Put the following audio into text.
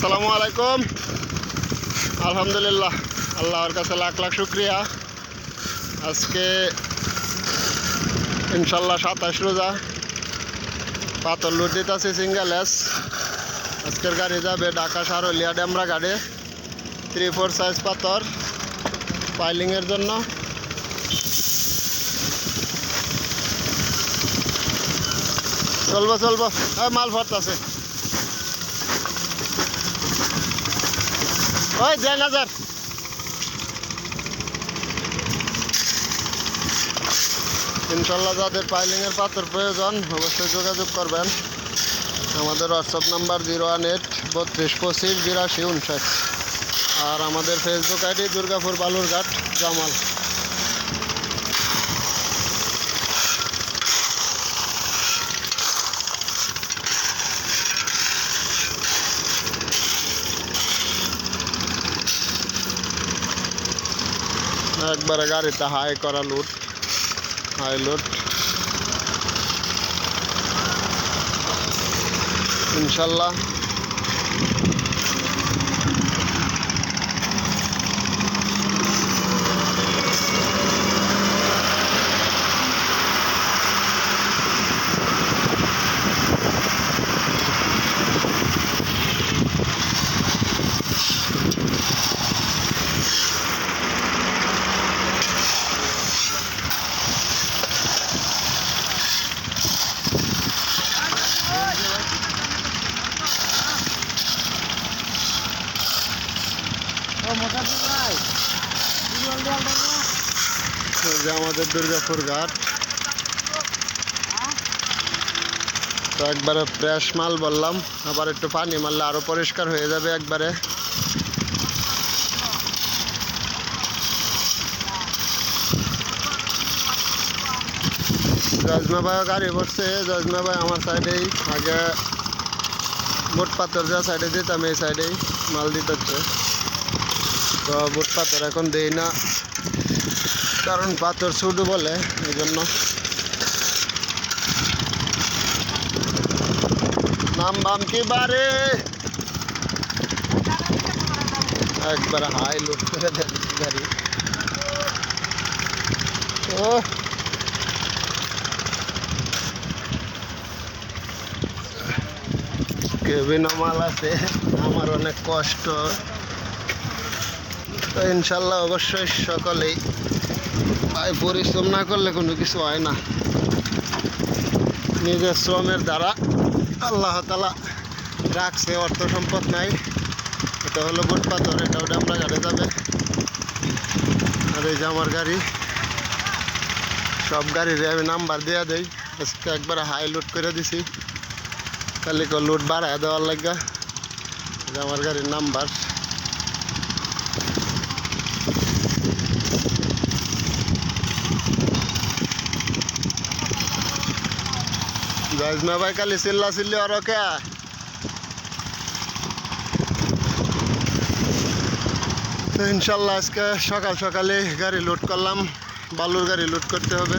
আসসালামু আলাইকুম। আলহামদুলিল্লাহ, আল্লাহর কাছে লাখ লাখ শুক্রিয়া। আজকে ইনশাল্লাহ সাতাশ রোজা। পাথর লুট দিতেছি সিঙ্গেল এস আজকের গাড়ি যাবে ঢাকা সারলিয়া ডেমরা গাড়ি থ্রি ফোর সাইজ পাথর পাইলিংয়ের জন্য। চলবো চলবো। মাল ভরতাছে। ওই দেড় হাজার। ইনশাল্লাহ যাদের পাইলিংয়ের পাত্র প্রয়োজন, অবশ্যই যোগাযোগ করবেন। আমাদের WhatsApp number zero one eight বত্রিশ পঁচিশ বিরাশি উনষাট। আর আমাদের ফেসবুক আইডি দুর্গাপুর বালুরঘাট, জামাল। একবারে গাড়িতে হাই করা লুট হাই লুট ইনশাল্লাহ। আমাদের দুর্গাপুর ঘাট। তো একবারে ফ্রেশ মাল বললাম, আবার একটু পানি মারলে আরও পরিষ্কার হয়ে যাবে একবারে। জজমা ভাইও গাড়ি পড়ছে জজমা ভাই আমার সাইডেই। আগে বুট পাথর যা সাইডে দিতাম, এই সাইডেই মাল দিতে হচ্ছে। তো বুট পাথর এখন দেই না, কারণ পাথর ছুটু বলে, এই জন্য। নাম বাম কি বারে? একবার হাই লুট করে দেন গাড়ি ও কেবিন মাল আছে, আমার অনেক কষ্ট। তো ইনশাল্লাহ অবশ্যই সকলেই ভাই পরিশ্রম না করলে কোনো কিছু হয় না। নিজের শ্রমের দ্বারা আল্লাহ তালা রাখছে, অর্থ সম্পদ নাই। এটা হলো বোট পাথর, এটা ওটা আমরা গাড়ি যাবে। আর এই যে আমার গাড়ি, সব গাড়ির আমি নাম্বার দেওয়া দেই। আজকে একবার হাই লোড করে দিছি। খালি লোড বাড়ায় দেওয়ার লাগা। আমার গাড়ির নাম্বার। ভাই, খালি চিল্লা চিল্লি আর কে? তো ইনশাল্লাহ আজকে সকাল সকালে গাড়ি লোড করলাম। বালুর গাড়ি লোড করতে হবে।